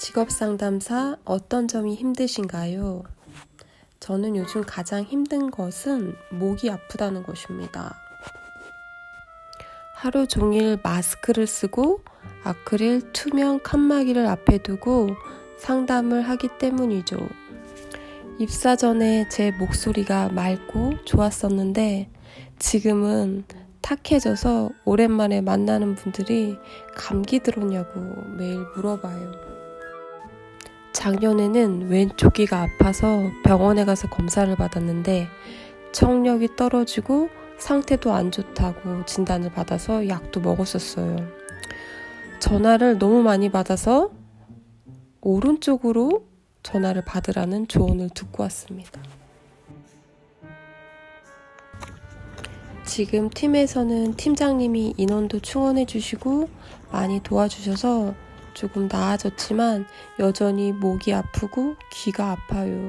직업 상담사 어떤 점이 힘드신가요? 저는 요즘 가장 힘든 것은 목이 아프다는 것입니다. 하루 종일 마스크를 쓰고 아크릴 투명 칸막이를 앞에 두고 상담을 하기 때문이죠. 입사 전에 제 목소리가 맑고 좋았었는데 지금은 탁해져서 오랜만에 만나는 분들이 감기 들었냐고 매일 물어봐요. 작년에는 왼쪽 귀가 아파서 병원에 가서 검사를 받았는데 청력이 떨어지고 상태도 안 좋다고 진단을 받아서 약도 먹었었어요. 전화를 너무 많이 받아서 오른쪽으로 전화를 받으라는 조언을 듣고 왔습니다. 지금 팀에서는 팀장님이 인원도 충원해 주시고 많이 도와주셔서 조금 나아졌지만 여전히 목이 아프고 귀가 아파요.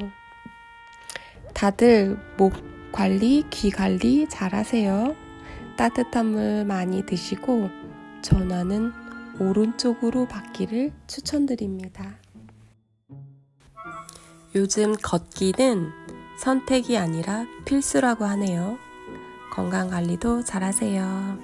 다들 목 관리, 귀 관리 잘 하세요. 따뜻한 물 많이 드시고 전화는 오른쪽으로 받기를 추천드립니다. 요즘 걷기는 선택이 아니라 필수라고 하네요. 건강 관리도 잘 하세요.